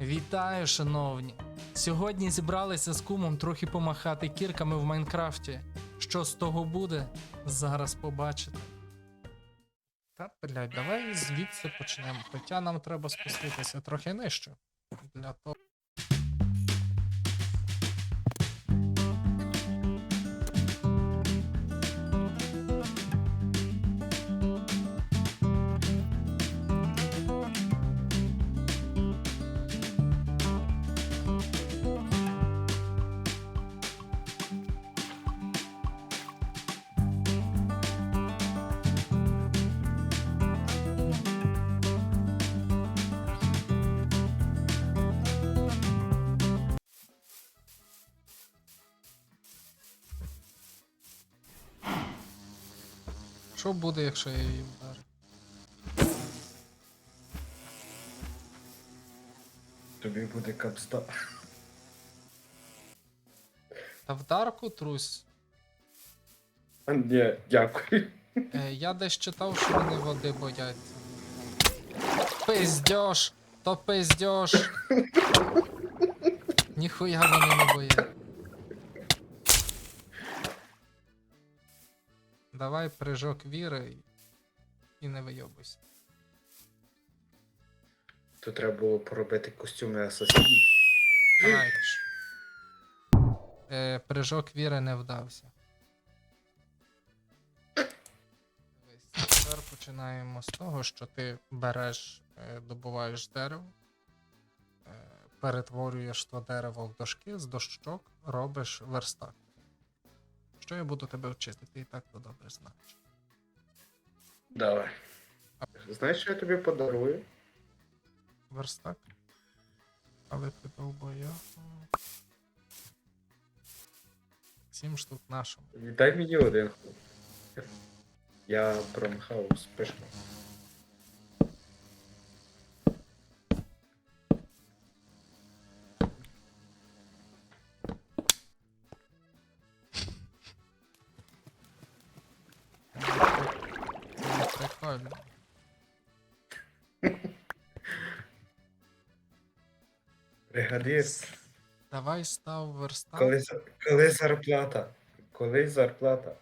Вітаю, шановні! Сьогодні зібралися з кумом трохи помахати кірками в Майнкрафті. Що з того буде, зараз побачите. Та, блядь, давай звідси почнемо. Хоча нам треба спуститися трохи нижче. Для того. Що буде, якщо я її вдарю? Тобі буде капста. Та вдарку трусь. Ні, дякую. Е, я десь читав, що вони води бояться. Пиздьош! То пиздьош! Ніхуя вони не бояться. Давай прыжок віри і- не вийобуйся. Тут треба було поробити костюми асасінів. Давай. Е, прыжок віри не вдався. Тепер починаємо з того, що ти береш, е, добуваєш дерево, е, перетворюєш то дерево в дошки, з дощок робиш верстак. Що я буду тебе вчити, ти і так то добре знаєш. Давай. Знаєш, що я тобі подарую? Верстак. Але ти довбоя. Сім штук нашому. Дай мені один. Я промахав спишку. Бригадир, Давай став верстак. коли, коли зарплата? Коли зарплата?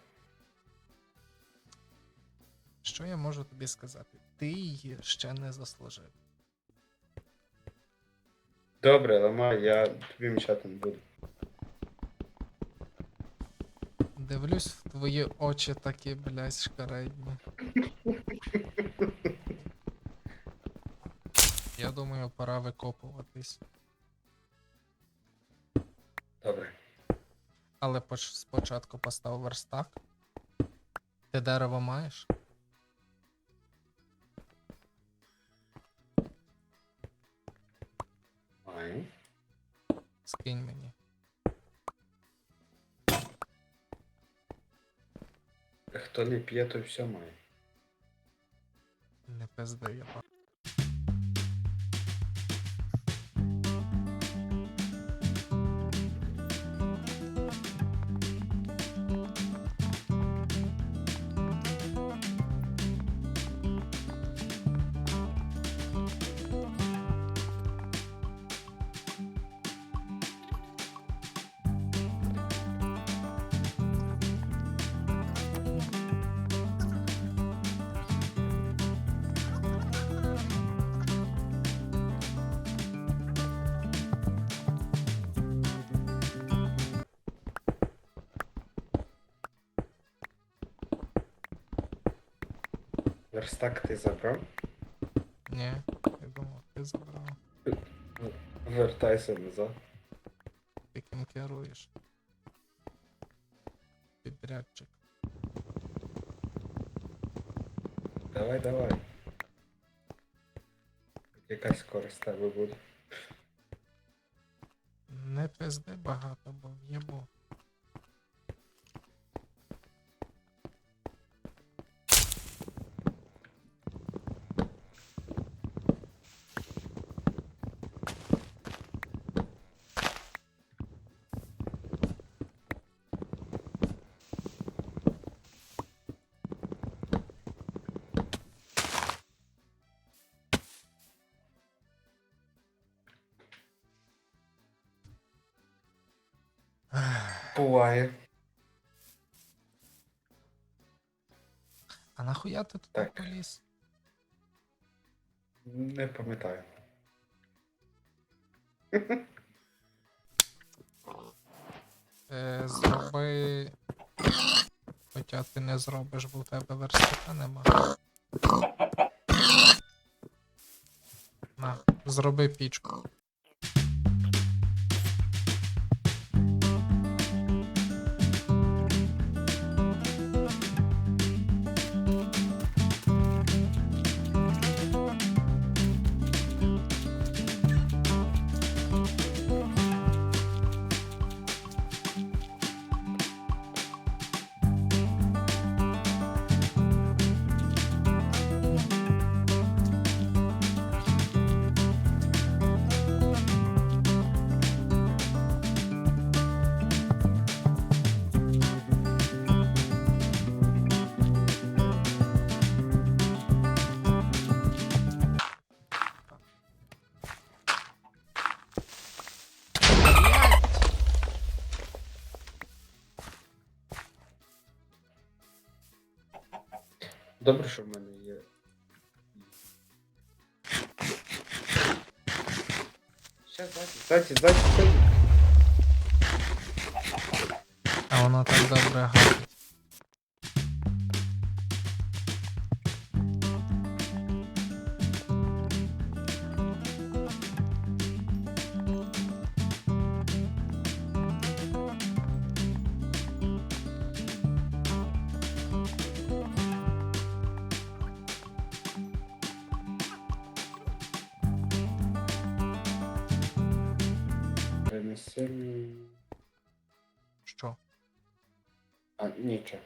Що я можу тобі сказати? Ти її ще не заслужив. Добре, ламай, я тобі мішати не буду. Дивлюсь в твої очі такі, блядь, шкаредні. Я думаю, пора викопуватись. Добре. Але поч- спочатку постав верстак. Ти дерево маєш? Маю. Скинь мені. Хто не п'є, то все має. Не пизди, я ба- Верстак ти забрав? Ні, я думав, ти забрав. Вертайся назад. Ти ким керуєш. Підрядчик. Давай, давай. Якась користь тебе буде. Не пизди багато, бо в'єбу. Буває. А нахуя ти тут Так. поліз? Не пам'ятаю. Е, зроби. Хоча ти не зробиш, бо в тебе верстака нема. На, зроби пічку. Добре, що в мене є. Ще ззаді, ззаді, ззаді, ззаді. А воно так добре гасить. Що? А, нічого.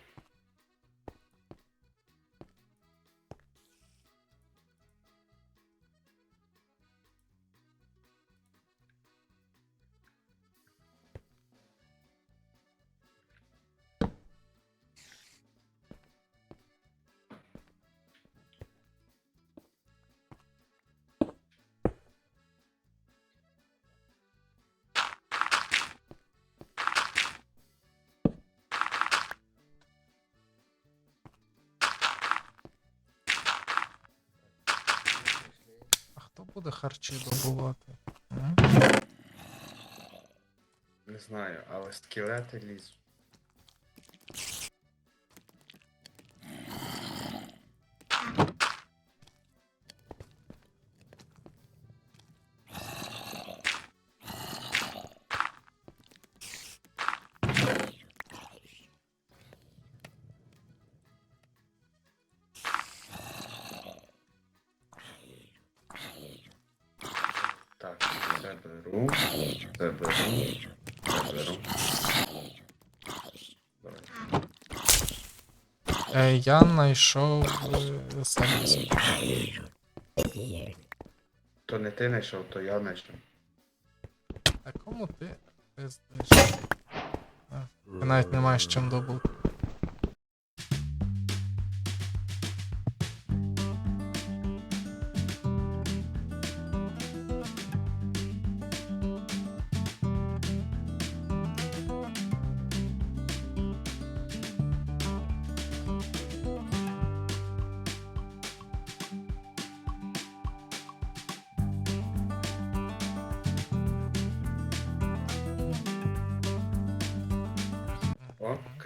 Буде харчі добувати? Не знаю, але скелети лізуть. Це беру, беру. Давай. Е, я знайшов е. То не ти знайшов, то я знайшов. А кому ти пиздиш? А, Ти навіть не маєш чим добути.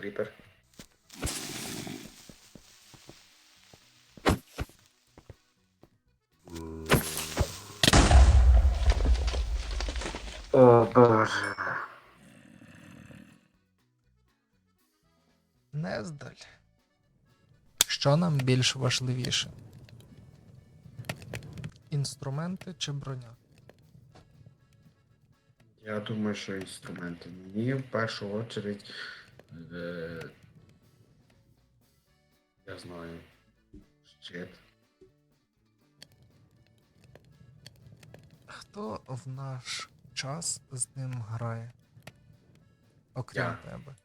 Кріпер. О, боже. Нездаль. Що нам більш важливіше? Інструменти чи броня? Я думаю, що інструменти. Мені в першу очередь. Е... Я знаю. Щит. Хто в наш час з ним грає? Окрім Я. тебе.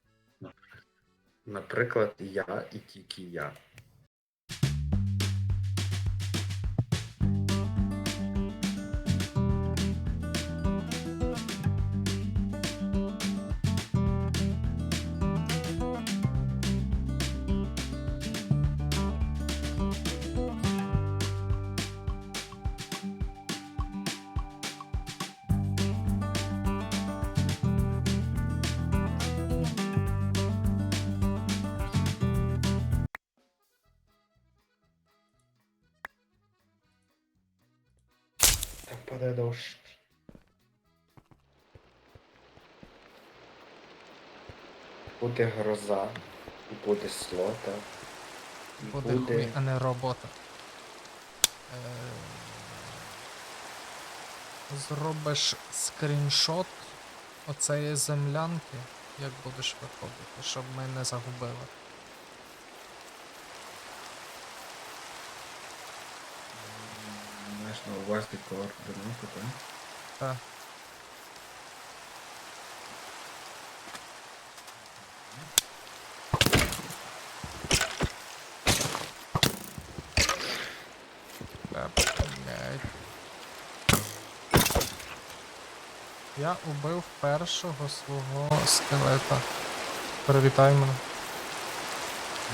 Наприклад, я і тільки я. Паде дощ. Буде гроза, і буде слота. і Буде хуй, а не робота. Е, Зробиш скріншот оцеї землянки, як будеш виходити, щоб ми не загубили. Увазі координати, так? Так. Я убив першого свого скелета. Привітай мене.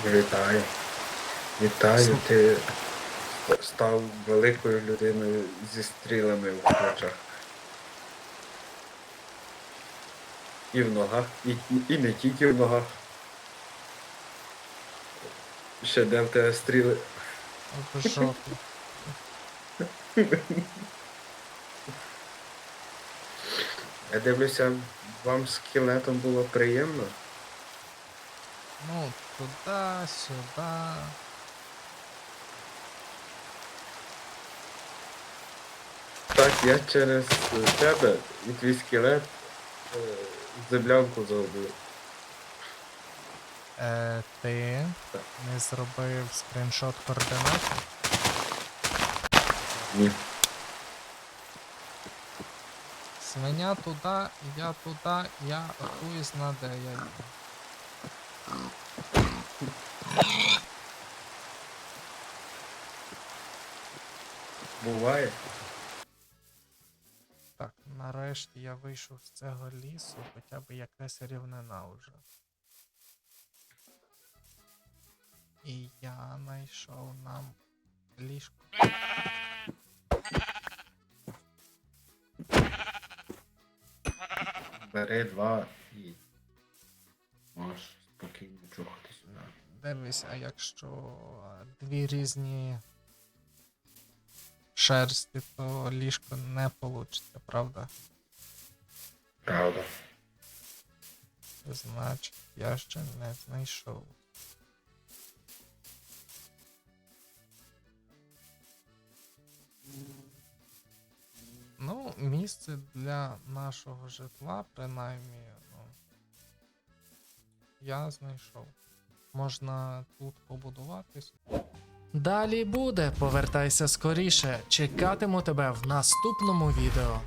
Вітаю. Вітаю, ти став великою людиною зі стрілами в плечах. І в ногах, і, і не тільки в ногах. Ще де в тебе стріли. Я дивлюся, вам скелетом було приємно. Ну, туди, сюди. Так, я через тебе і твій скелет е, землянку загубив. Е, ти Так. не зробив скріншот координат? Ні. Свиня туди, я туди, я хуй зна де я йду. Буває. Нарешті я вийшов з цього лісу, хоча б якась рівнина вже. І я знайшов нам ліжко. Бери два і можеш спокійно чухатись. Дивись, а якщо дві різні шерсті, то ліжко не получиться, правда? Правда. Значить, я ще не знайшов. Ну, місце для нашого житла, принаймні, ну, я знайшов. Можна тут побудуватись. Далі буде. Повертайся скоріше. Чекатиму тебе в наступному відео.